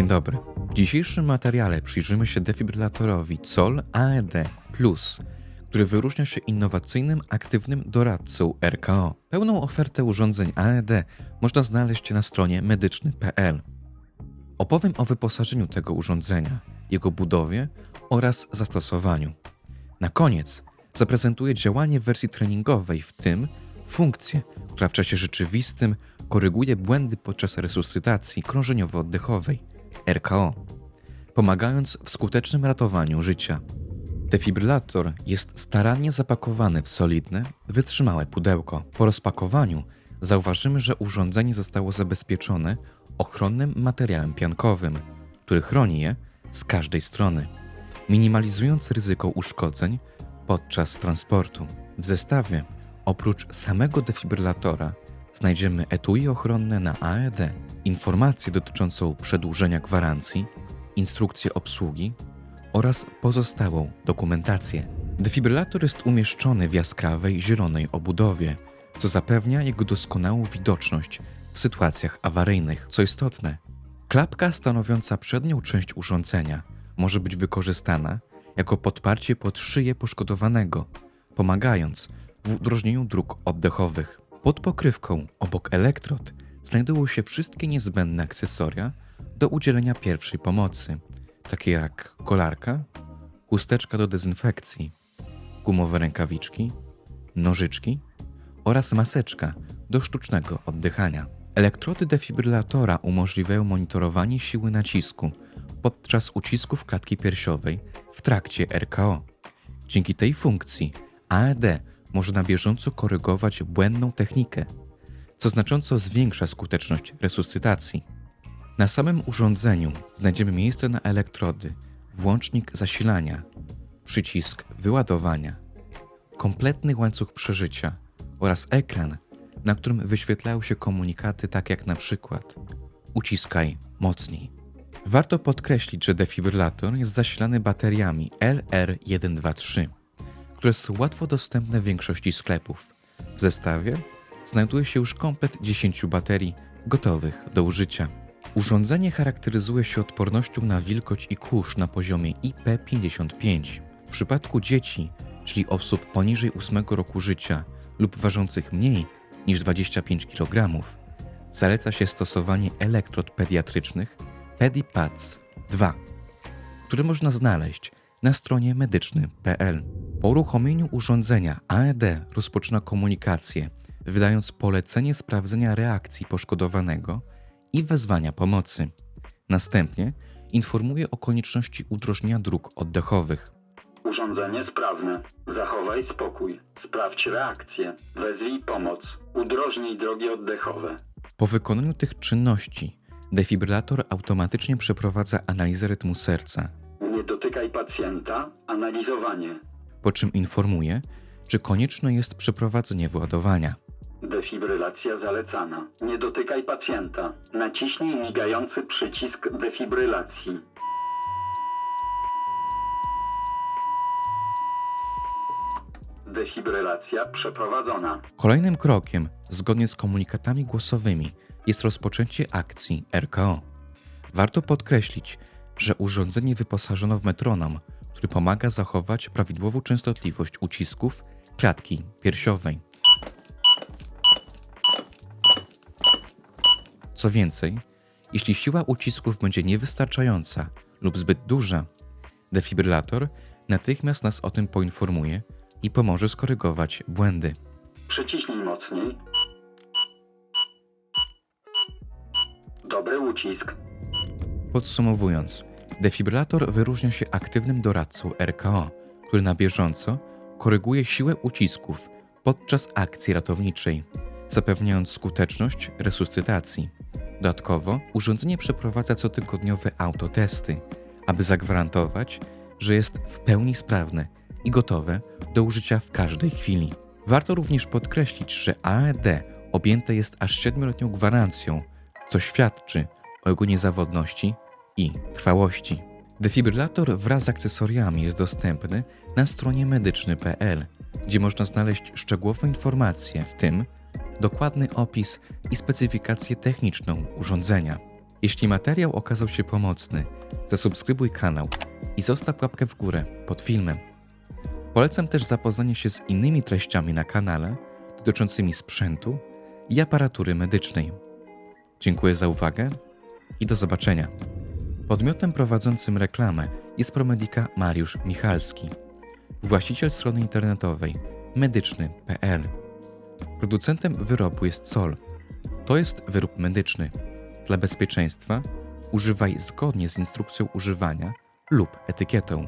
dobry. W dzisiejszym materiale przyjrzymy się defibrylatorowi COL AED który wyróżnia się innowacyjnym, aktywnym doradcą RKO. Pełną ofertę urządzeń AED można znaleźć na stronie medyczny.pl. Opowiem o wyposażeniu tego urządzenia, jego budowie oraz zastosowaniu. Na koniec zaprezentuję działanie w wersji treningowej, w tym funkcję, która w czasie rzeczywistym koryguje błędy podczas resuscytacji krążeniowo-oddechowej RKO, pomagając w skutecznym ratowaniu życia. Defibrylator jest starannie zapakowany w solidne, wytrzymałe pudełko. Po rozpakowaniu zauważymy, że urządzenie zostało zabezpieczone ochronnym materiałem piankowym, który chroni je z każdej strony, minimalizując ryzyko uszkodzeń podczas transportu. W zestawie oprócz samego defibrylatora znajdziemy etui ochronne na AED, informację dotyczącą przedłużenia gwarancji, instrukcję obsługi oraz pozostałą dokumentację. Defibrylator jest umieszczony w jaskrawej zielonej obudowie, co zapewnia jego doskonałą widoczność w sytuacjach awaryjnych. Co istotne, klapka stanowiąca przednią część urządzenia może być wykorzystana jako podparcie pod szyję poszkodowanego, pomagając w udrożnieniu dróg oddechowych. Pod pokrywką obok elektrod znajdują się wszystkie niezbędne akcesoria do udzielenia pierwszej pomocy, takie jak kolarka, chusteczka do dezynfekcji, gumowe rękawiczki, nożyczki oraz maseczka do sztucznego oddychania. Elektrody defibrylatora umożliwiają monitorowanie siły nacisku podczas ucisków klatki piersiowej w trakcie RKO. Dzięki tej funkcji AED może na bieżąco korygować błędną technikę, co znacząco zwiększa skuteczność resuscytacji. Na samym urządzeniu znajdziemy miejsce na elektrody, włącznik zasilania, przycisk wyładowania, kompletny łańcuch przeżycia oraz ekran, na którym wyświetlają się komunikaty takie jak na przykład uciskaj mocniej. Warto podkreślić, że defibrylator jest zasilany bateriami LR123 które są łatwo dostępne w większości sklepów. W zestawie znajduje się już komplet 10 baterii gotowych do użycia. Urządzenie charakteryzuje się odpornością na wilgoć i kurz na poziomie IP55. W przypadku dzieci, czyli osób poniżej 8 roku życia lub ważących mniej niż 25 kg, zaleca się stosowanie elektrod pediatrycznych PediPads 2, które można znaleźć na stronie medyczny.pl. Po uruchomieniu urządzenia AED rozpoczyna komunikację, wydając polecenie sprawdzenia reakcji poszkodowanego i wezwania pomocy. Następnie informuje o konieczności udrożnienia dróg oddechowych. Urządzenie sprawne. Zachowaj spokój. Sprawdź reakcję. Wezwij pomoc. Udrożnij drogi oddechowe. Po wykonaniu tych czynności defibrylator automatycznie przeprowadza analizę rytmu serca, Nie dotykaj pacjenta. Analizowanie. po czym informuje, czy konieczne jest przeprowadzenie wyładowania. Defibrylacja zalecana. Nie dotykaj pacjenta. Naciśnij migający przycisk defibrylacji. Defibrylacja przeprowadzona. Kolejnym krokiem, zgodnie z komunikatami głosowymi, jest rozpoczęcie akcji RKO. Warto podkreślić, że urządzenie wyposażono w metronom, który pomaga zachować prawidłową częstotliwość ucisków klatki piersiowej. Co więcej, jeśli siła ucisków będzie niewystarczająca lub zbyt duża, defibrylator natychmiast nas o tym poinformuje i pomoże skorygować błędy. Przyciśnij mocniej. Dobry ucisk. Podsumowując, defibrylator wyróżnia się aktywnym doradcą RKO, który na bieżąco koryguje siłę ucisków podczas akcji ratowniczej, zapewniając skuteczność resuscytacji. Dodatkowo urządzenie przeprowadza cotygodniowe autotesty, aby zagwarantować, że jest w pełni sprawne i gotowe do użycia w każdej chwili. Warto również podkreślić, że AED objęte jest aż 7-letnią gwarancją, co świadczy o jego niezawodności i trwałości. Defibrylator wraz z akcesoriami jest dostępny na stronie medyczny.pl, gdzie można znaleźć szczegółowe informacje, w tym dokładny opis i specyfikację techniczną urządzenia. Jeśli materiał okazał się pomocny, zasubskrybuj kanał i zostaw łapkę w górę pod filmem. Polecam też zapoznanie się z innymi treściami na kanale dotyczącymi sprzętu i aparatury medycznej. Dziękuję za uwagę i do zobaczenia. Podmiotem prowadzącym reklamę jest promedika Mariusz Michalski, właściciel strony internetowej medyczny.pl. Producentem wyrobu jest Sol. To jest wyrób medyczny. Dla bezpieczeństwa używaj zgodnie z instrukcją używania lub etykietą.